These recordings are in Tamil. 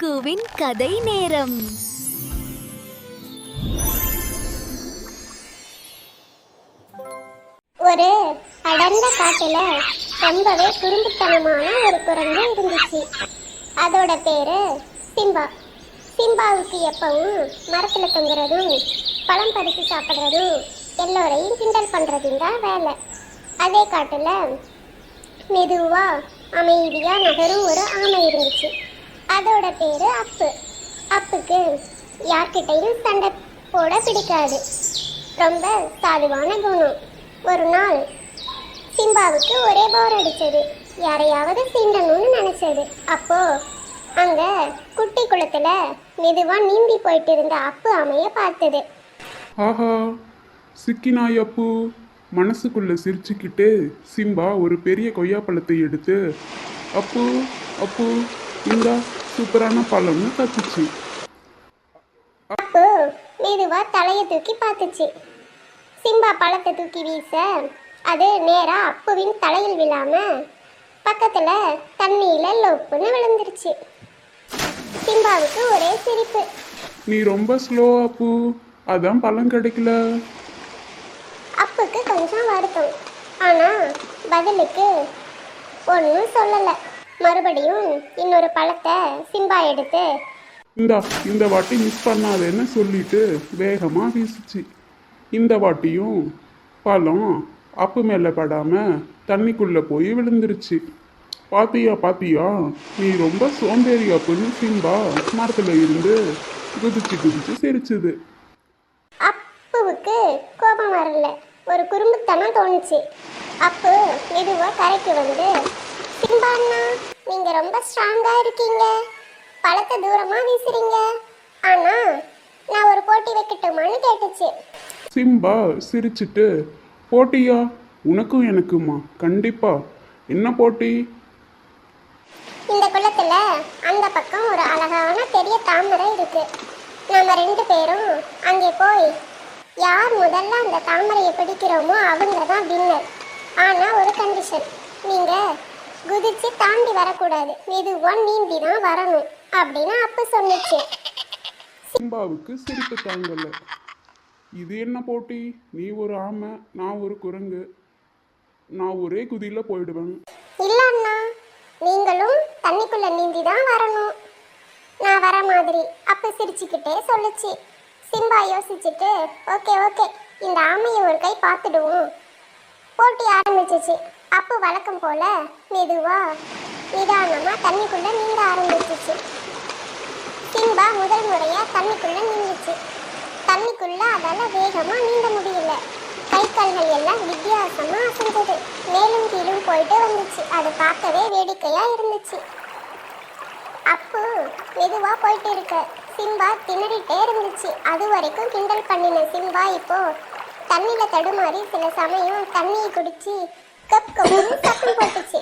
துக்குவின் கதை நேரம். ஒரு அடர்ந்த காட்டுல ரொம்பவே குறும்புத்தனமான ஒரு குரங்கு இருந்துச்சு. அதோட பேரு சிம்பா. சிம்பாவுக்கு எப்பவும் மரத்துல தொங்குறதும் பழம் பறித்து சாப்பிட்றதும் எல்லோரையும் கிண்டல் பண்றதும் தான் வேலை. அதே காட்டுல மெதுவா அமைதியா நகரும் ஒரு ஆமை இருந்துச்சு. அதோட பேரு அப்பு. அப்புக்கு யார்கிட்டையும் சண்டை போட பிடிக்காது. ரொம்ப சாதுவான குணம். ஒரு நாள் சிம்பாவுக்கு ஒரே போர் அடிச்சது. யாரையாவது சீண்டணும்னு நினைச்சது. அப்போ அங்க குட்டி குளத்துல மெதுவா நீந்தி போயிட்டு இருந்த அப்பு அமைய பார்த்தது. ஆஹா சிக்கினாய் அப்பு. மனசுக்குள்ள சிரிச்சுக்கிட்டு சிம்பா ஒரு பெரிய கொய்யாப்பழத்தை எடுத்து அப்பு அப்பு இந்தா. சூப்பரான பழம்னு கத்துச்சு அப்பு மெதுவா தலையை தூக்கி பார்த்துச்சு. சிம்பா பழத்தை தூக்கி வீச அது நேரா அப்புவின் தலையில் விழாம பக்கத்துல தண்ணியில லொப்புன்னு விழுந்துருச்சு. சிம்பாவுக்கு ஒரே சிரிப்பு. நீ ரொம்ப ஸ்லோ அப்பு அதான் பழம் கிடைக்கல. அப்புக்கு கொஞ்சம் வருத்தம். ஆனா பதிலுக்கு ஒன்றும் சொல்லலை. மறுபடியும் இன்னொரு பழத்தை சிம்பா எடுத்து இந்தா இந்த வாட்டி மிஸ் பண்ணாதேன்னு சொல்லிட்டு வேகமா வீசுச்சு. இந்த வாட்டியும் பழம் அப்பு மேலே படாம தண்ணிக்குள்ள போய் விழுந்துருச்சு. பாத்தியா பாத்தியா நீ ரொம்ப சோம்பேறி அப்புன்னு சிம்பா. மரத்துல இருந்து குதிச்சு குதிச்சு சிரிச்சுது. அப்புவுக்கு கோபம் வரல. ஒரு குறும்புத்தனம் தோணுச்சு. அப்பு மெதுவா கரைக்கு வந்து சிம்பா அண்ணா நீங்க ரொம்ப ஸ்ட்ராங்கா இருக்கீங்க. பழத்தை தூரமா வீசுறீங்க. ஆனா நான் ஒரு போட்டி வைக்கட்டுமான்னு கேட்டுச்சு. சிம்பா சிரிச்சிட்டு போட்டியா? உனக்கும் எனக்குமா? கண்டிப்பா. என்ன போட்டி? இந்த குளத்துல அந்த பக்கம் ஒரு அழகான பெரிய தாமரை இருக்கு. நம்ம ரெண்டு பேரும் அங்கே போய் யார் முதல்ல அந்த தாமரையை பிடிக்கிறோமோ அவங்க தான் வின்னர் ஆனா ஒரு கண்டிஷன் நீங்க குதிச்சு தாண்டி வரக்கூடாது. மெதுவா நீந்தி தான் வரணும் அப்படின்னு அப்ப சொன்னுச்சு. சிம்பாவுக்கு சிரிப்பு தாங்கல. இது என்ன போட்டி? நீ ஒரு ஆமை நான் ஒரு குரங்கு. நான் ஒரே குதியில போயிடுவேன். இல்ல அண்ணா நீங்களும் தண்ணிக்குள்ள நீந்தி தான் வரணும். நான் வர மாதிரி அப்ப சிரிச்சுக்கிட்டே சொல்லுச்சு. சிம்பா யோசிச்சுட்டு ஓகே ஓகே இந்த ஆமையை ஒரு கை பார்த்துடுவோம். போட்டி ஆரம்பிச்சிச்சு. அப்போ வழக்கம் போல மெதுவா நிதானமா தண்ணிக்குள்ள நீங்க ஆரம்பிச்சிச்சு. சிம்பா முதல் முறையா தண்ணிக்குள்ள நீந்துச்சு தண்ணிக்குள்ள அதால வேகமா நீந்த முடியல. கை கால்கள் எல்லாம் வித்தியாசமா அசைஞ்சது மேலும் கீழும் போயிட்டு வந்துச்சு. அது பார்க்கவே வேடிக்கையா இருந்துச்சு. அப்பு மெதுவா போயிட்டு இருக்க சிம்பா திணறிட்டே இருந்துச்சு. அது வரைக்கும் கிண்டல் பண்ணின சிம்பா இப்போ தண்ணியில தடுமாறி சில சமயம் தண்ணியை குடிச்சு கப் கப்புன்னு சத்தம் போட்டுச்சு.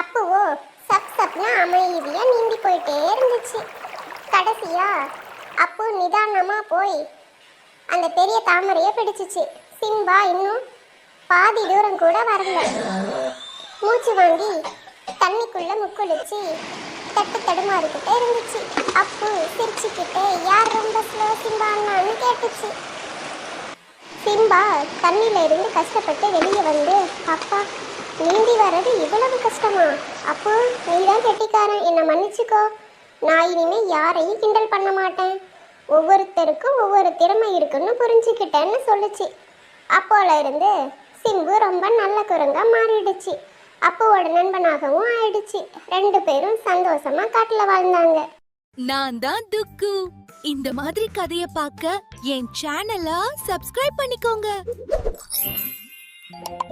அப்போ சப் சப்னு அமைதியா நீந்தி போயிட்டே இருந்துச்சு. கடைசியா அப்போ நிதானமா போய் அந்த பெரிய தாமரையை பிடிச்சிச்சு. சிம்பா இன்னும் பாதி தூரம் கூட வரல. மூச்சு வாங்கி தண்ணிக்குள்ள முக்குளிச்சு தட்டு தடுமாறிக்கிட்டே இருந்துச்சு. அப்போ சிரிச்சுக்கிட்டே யார் ரொம்ப ஸ்லோ சிம்பான்னு கேட்டுச்சு. சிம்பா தண்ணியில் இருந்து கஷ்டப்பட்டு வெளியே வந்து அப்பா நீந்தி வர்றது இவ்வளவு கஷ்டமா? அப்போ நீதான் கெட்டிக்காரன். என்னை மன்னிச்சுக்கோ. நான் இனிமே யாரையும் கிண்டல் பண்ண மாட்டேன். ஒவ்வொருத்தருக்கும் ஒவ்வொரு திறமை இருக்குன்னு புரிஞ்சுக்கிட்டேன்னு சொல்லுச்சு. அப்போல இருந்து சிம்பு ரொம்ப நல்ல குரங்கா மாறிடுச்சு. அப்போவோட நண்பனாகவும் ஆயிடுச்சு. ரெண்டு பேரும் சந்தோஷமா காட்டுல வாழ்ந்தாங்க. நான் தான் துக்கு. இந்த மாதிரி கதைய பார்க்க என் சேனலை சப்ஸ்கிரைப் பண்ணிக்கோங்க.